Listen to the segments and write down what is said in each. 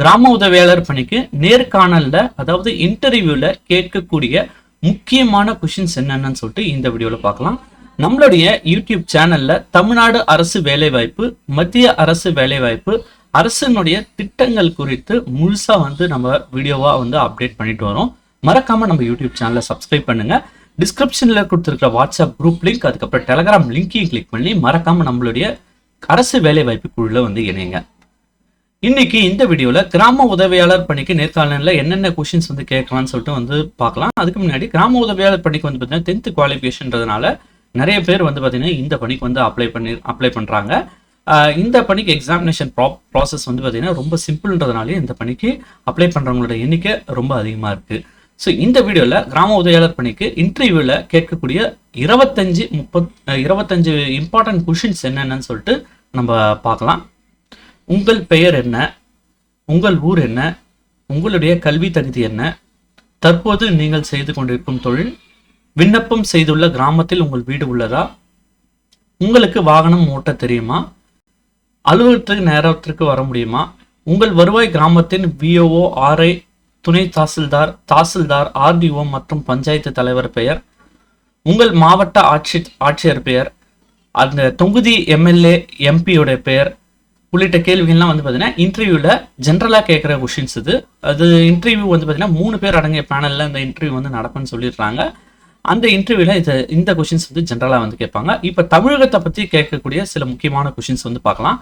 கிராம உதவியாளர் பணிக்கு நேர்காணல்ல அதாவது இன்டர்வியூல கேட்கக்கூடிய முக்கியமான கொஷின்ஸ் என்னென்னு சொல்லிட்டு இந்த வீடியோவில் பார்க்கலாம். நம்மளுடைய யூடியூப் சேனல்ல தமிழ்நாடு அரசு வேலைவாய்ப்பு மத்திய அரசு வேலைவாய்ப்பு அரசினுடைய திட்டங்கள் குறித்து முழுசா வந்து நம்ம வீடியோவா வந்து அப்டேட் பண்ணிட்டு வரோம். மறக்காம நம்ம யூடியூப் சேனலை சப்ஸ்கிரைப் பண்ணுங்க. டிஸ்கிரிப்ஷன்ல கொடுத்துருக்கிற வாட்ஸ்அப் குரூப் லிங்க் அதுக்கப்புறம் டெலகிராம் லிங்கையும் கிளிக் பண்ணி மறக்காம நம்மளுடைய அரசு வேலைவாய்ப்பு குழுல வந்து இணைங்க. இன்னைக்கு இந்த வீடியோவில் கிராம உதவியாளர் பணிக்கு நேர்காணலில் என்னென்ன கொஷின்ஸ் வந்து கேட்கலாம்னு சொல்லிட்டு வந்து பார்க்கலாம். அதுக்கு முன்னாடி கிராம உதவியாளர் பணிக்கு வந்து பார்த்தீங்கன்னா டென்த் குவாலிஃபிகேஷன்றதுனால நிறைய பேர் வந்து பார்த்தீங்கன்னா இந்த பணிக்கு வந்து அப்ளை பண்ணி அப்ளை பண்ணுறாங்க இந்த பணிக்கு எக்ஸாமினேஷன் ப்ரா ப்ராசஸ் வந்து பார்த்தீங்கன்னா ரொம்ப சிம்பிள்ன்றதுனாலே இந்த பணிக்கு அப்ளை பண்ணுறவங்களோட எண்ணிக்கை ரொம்ப அதிகமாக இருக்குது ஸோ இந்த வீடியோவில் கிராம உதவியாளர் பணிக்கு இன்டர்வியூவில் கேட்கக்கூடிய இருபத்தஞ்சு முப்பத் இருபத்தஞ்சு இம்பார்ட்டன்ட் கொஷின்ஸ் என்னென்னு சொல்லிட்டு நம்ம பார்க்கலாம். உங்கள் பெயர் என்ன? உங்கள் ஊர் என்ன? உங்களுடைய கல்வி தகுதி என்ன? தற்போது நீங்கள் செய்து கொண்டிருக்கும் தொழில் விண்ணப்பம் செய்துள்ள கிராமத்தில் உங்கள் வீடு உள்ளதா? உங்களுக்கு வாகனம் ஓட்ட தெரியுமா? அலுவலகத்துக்கு நேரத்திற்கு வர முடியுமா? உங்கள் வருவாய் கிராமத்தின் விஓஓ ஆர்ஐ துணை தாசில்தார் தாசில்தார் ஆர்டிஓ மற்றும் பஞ்சாயத்து தலைவர் பெயர் உங்கள் மாவட்ட ஆட்சி ஆட்சியர் பெயர் அந்த தொகுதி எம்எல்ஏ எம்பியோட பெயர் உள்ளிட்ட கேள்விகள்லாம் வந்து பார்த்தீங்கன்னா இன்டர்வியூவில் ஜென்ரலாக கேட்குற கொஷின்ஸ் இது. அது இன்டர்வியூ வந்து பார்த்தீங்கன்னா மூணு பேர் அடங்கிய பேனலில் இந்த இன்டர்வியூ வந்து நடக்கும்னு சொல்லிடுறாங்க. அந்த இன்டர்வியூவில் இது இந்த கொஷின்ஸ் வந்து ஜென்ரலாக வந்து கேட்பாங்க. இப்போ தமிழகத்தை பற்றி கேட்கக்கூடிய சில முக்கியமான கொஷின்ஸ் வந்து பார்க்கலாம்.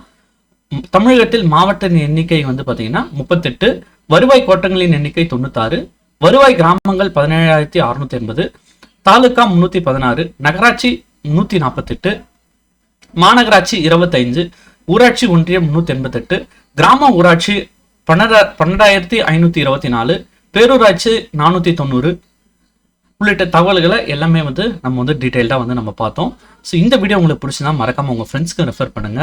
தமிழகத்தில் மாவட்ட எண்ணிக்கை வந்து பார்த்தீங்கன்னா முப்பத்தெட்டு வருவாய் கோட்டங்களின் எண்ணிக்கை தொண்ணூத்தாறு வருவாய் கிராமங்கள் பதினேழாயிரத்தி அறுநூத்தி எண்பது தாலுக்கா முன்னூற்றி பதினாறு நகராட்சி நூத்தி நாற்பத்தெட்டு மாநகராட்சி இருபத்தஞ்சு ஊராட்சி ஒன்றியம் முந்நூற்றி எண்பத்தெட்டு கிராம ஊராட்சி பன்னெண்டா பன்னெண்டாயிரத்தி ஐநூற்றி இருபத்தி நாலு பேரூராட்சி நானூற்றி தொண்ணூறு. உள்ளிட்ட தகவல்களை எல்லாமே வந்து நம்ம வந்து டீட்டெயில்டாக வந்து நம்ம பார்த்தோம். ஸோ இந்த வீடியோ உங்களுக்கு பிடிச்சினா மறக்காமல் உங்கள் ஃப்ரெண்ட்ஸ்க்கு ரெஃபர் பண்ணுங்க.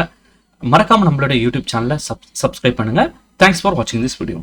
மறக்காமல் நம்மளுடைய யூடியூப் சேனலை சப் சப்ஸ்கிரைப் பண்ணுங்க. தேங்க்ஸ் ஃபார் வாட்சிங் திஸ் வீடியோ